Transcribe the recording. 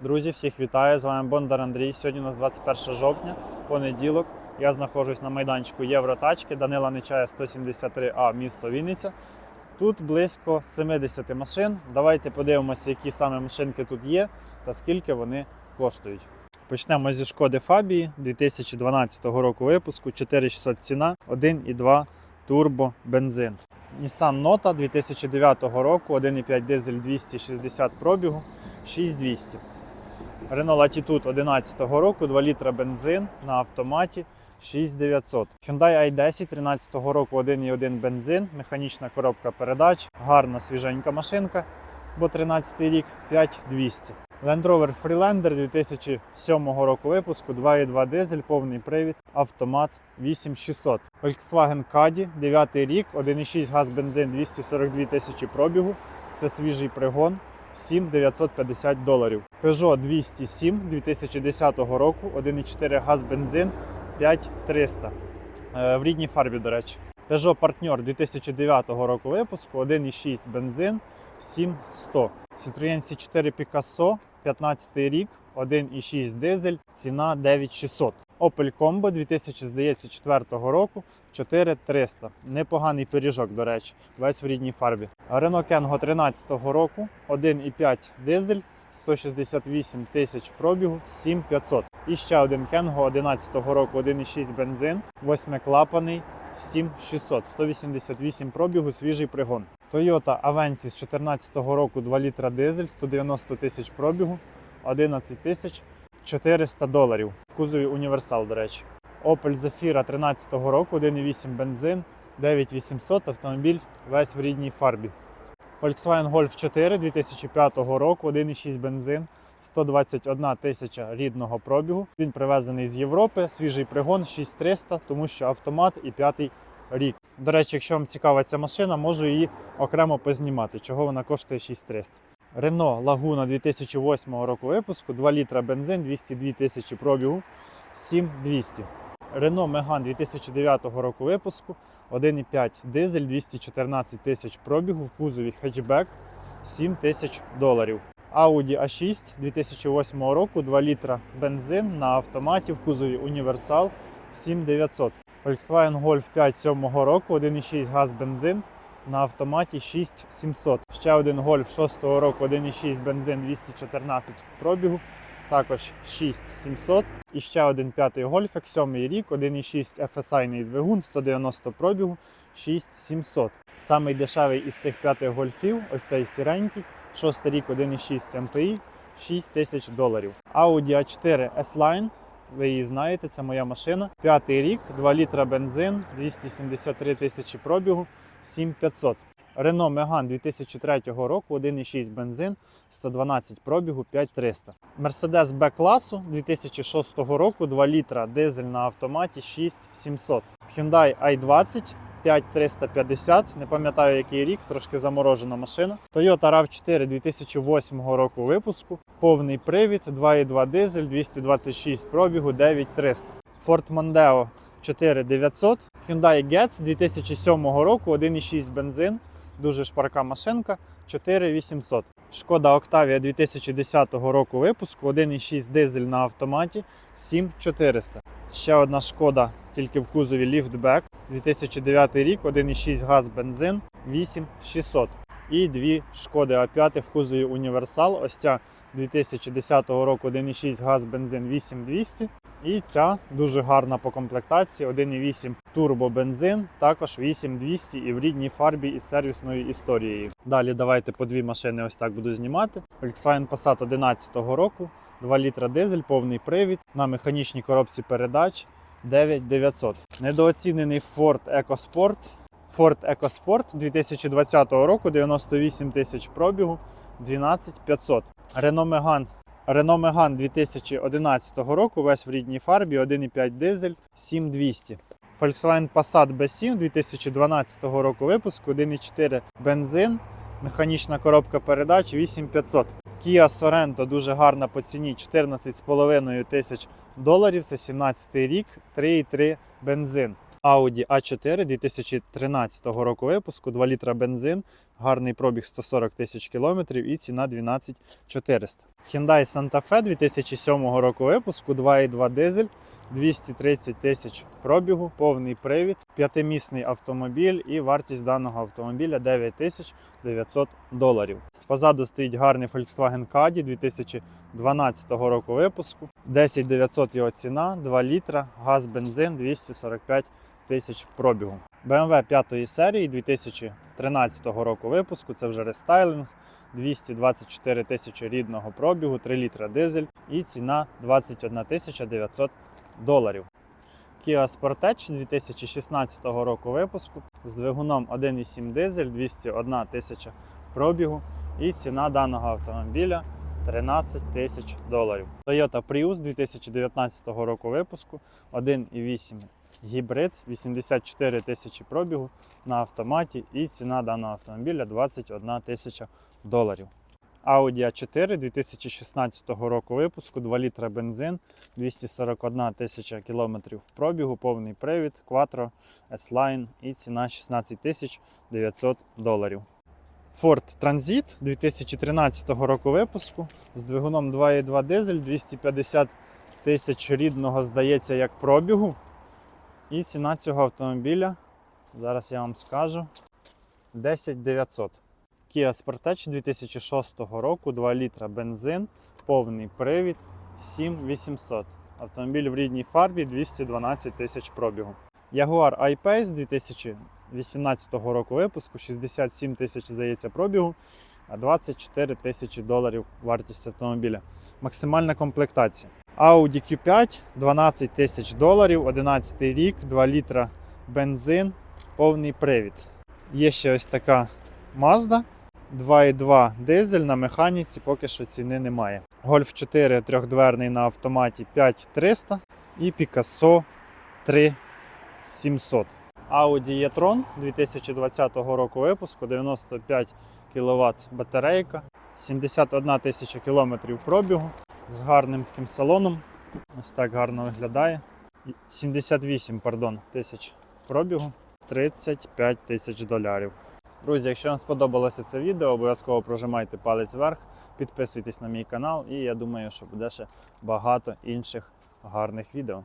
Друзі, всіх вітаю! З вами Бондар Андрій. Сьогодні у нас 21 жовтня, понеділок. Я знаходжусь на майданчику Євротачки, Данила Нечая 173А, місто Вінниця. Тут близько 70 машин. Давайте подивимося, які саме машинки тут є та скільки вони коштують. Почнемо зі шкоди Фабії 2012 року випуску, 4600 ціна, 1,2 турбо бензин. Nissan Note 2009 року, 1,5 дизель 260 пробігу, 6200. Renault Latitude 2011 року, 2 літра бензин на автоматі 6900. Hyundai i10 13 року 1,1 бензин, механічна коробка передач, гарна свіженька машинка, бо 13 рік 5200. Land Rover Freelander 2007 року випуску, 2,2 дизель, повний привід, автомат 8600. Volkswagen Caddy 9 рік, 1,6 газ бензин 242 тисячі пробігу. Це свіжий пригон. 7950 доларів. Peugeot 207 2010 року, 1,4 газ бензин 5300. Е, В рідній фарбі, до речі. Peugeot Partner 2009 року випуску, 1,6 бензин 7100. Citroën C4 Picasso 15 рік, 1,6 дизель, ціна 9600. Opel Combo 2004 року 4300. Непоганий пиріжок, до речі, весь в рідній фарбі. Renault Kangoo 13 року 1,5 дизель, 168 тисяч пробігу, 7500. І ще один Kangoo 11 року 1,6 бензин, восьмиклапаний, 7600, 188 пробігу, свіжий пригон. Toyota Avensis 14 року 2 літра дизель, 190 тисяч пробігу, 11 тисяч 400 доларів. В кузові універсал, до речі. Opel Zafira 13 року, 1,8 бензин, 9800 автомобіль весь в рідній фарбі. Volkswagen Golf 4 2005 року, 1,6 бензин, 121 тисяча рідного пробігу. Він привезений з Європи, свіжий пригон 6300, тому що автомат і п'ятий рік. До речі, якщо вам цікава ця машина, можу її окремо познімати, чого вона коштує 6300. Renault Laguna 2008 року випуску, 2 літра бензин, 202 тисячі пробігу, 7200. Renault Megane 2009 року випуску, 1,5 дизель, 214 тисяч пробігу в кузові хетчбек, 7 тисяч доларів. Audi A6 2008 року, 2 літра бензин на автоматі в кузові універсал 7900. Volkswagen Golf 5 7 року, 1,6 газ бензин на автоматі 6700. Ще один Golf 6 року, 1,6 бензин 214 пробігу, також 6700. І ще один п'ятий гольфик, 7 рік, 1,6 FSI двигун, 190 пробігу, 6700. Самий дешевий із цих п'ятих гольфів, ось цей сіренький, 6 рік, 1,6 MPI, 6 тисяч доларів. Audi A4 S-Line, ви її знаєте, це моя машина. П'ятий рік, 2 літра бензин, 273 тисячі пробігу, 7500. Renault Megane 2003 року, 1,6 бензин, 112 пробігу, 5300. Mercedes B-класу 2006 року, 2 літра дизель на автоматі, 6700. Hyundai i20 5350, не пам'ятаю який рік, трошки заморожена машина. Toyota RAV4 2008 року випуску, повний привід, 2,2 дизель, 226 пробігу, 9300. Ford Mondeo 4900, Hyundai Getz 2007 року, 1,6 бензин, дуже шпарка машинка, 4800. Шкода Octavia 2010 року випуску, 1,6 дизель на автоматі, 7400. Ще одна шкода, тільки в кузові ліфтбек, 2009 рік, 1,6 газ бензин, 8600. І дві шкоди А5 в кузові універсал. Ось ця 2010 року 1,6 газ бензин 8200. І ця дуже гарна по комплектації, 1,8 турбобензин, також 8200 і в рідній фарбі із сервісною історією. Далі давайте по дві машини ось так буду знімати. Volkswagen Passat 11 року, 2 літра дизель, повний привід на механічній коробці передач 9900. Недооцінений Ford EcoSport. Ford EcoSport 2020 року, 98 тисяч пробігу, 12500. Renault Megane Renault Megane 2011 року, весь в рідній фарбі, 1,5 дизель, 7200. Volkswagen Passat B7 2012 року випуску, 1,4 бензин, механічна коробка передач 8500. Kia Sorento дуже гарна по ціні 14,5 тисяч доларів. Це 17 рік, 3,3 бензин. Audi A4 2013 року випуску, 2 літра бензин, гарний пробіг 140 тисяч кілометрів і ціна 12 400. Hyundai Santa Fe 2007 року випуску, 2,2 дизель, 230 тисяч пробігу, повний привід, п'ятимісний автомобіль і вартість даного автомобіля 9900 доларів. Позаду стоїть гарний Volkswagen Caddy 2012 року випуску. 10900 його ціна, 2 літра, газ, бензин, 245 тисяч пробігу. BMW 5 серії 2013 року випуску. Це вже рестайлинг. 224 тисячі рідного пробігу, 3 літра дизель і ціна 21 тисяча 900 доларів. Kia Sportage 2016 року випуску з двигуном 1,7 дизель, 201 тисяча пробігу і ціна даного автомобіля 13 тисяч доларів. Toyota Prius 2019 року випуску 1,8 гібрид, 84 тисячі пробігу на автоматі і ціна даного автомобіля 21 тисяча доларів. Audi A4 2016 року випуску, 2 літра бензин, 241 тисяча кілометрів пробігу, повний привід, Quattro, S-Line і ціна 16 тисяч 900 доларів. Ford Transit 2013 року випуску з двигуном 2,2 дизель, 250 тисяч рідного, здається, як пробігу. І ціна цього автомобіля, зараз я вам скажу, 10 900. Kia Sportage 2006 року, 2 літра бензин, повний привід, 7800. Автомобіль в рідній фарбі 212 тисяч пробігу. Jaguar I-Pace 2018 року випуску, 67 тисяч, здається, пробігу, 24 тисячі доларів вартість автомобіля. Максимальна комплектація. Audi Q5 12 тисяч доларів, 11 рік, 2 літра бензин, повний привід. Є ще ось така Mazda 2,2 дизель на механіці, поки що ціни немає. Golf 4 трьохдверний на автоматі 5300 і Picasso 3700. Audi e-tron 2020 року випуску 95 кВт батарейка, 71 тисяча кілометрів пробігу з гарним таким салоном. Ось так гарно виглядає. 78 пардон, тисяч пробігу, 35 тисяч доларів. Друзі, якщо вам сподобалося це відео, обов'язково прожимайте палець вверх, підписуйтесь на мій канал, і я думаю, що буде ще багато інших гарних відео.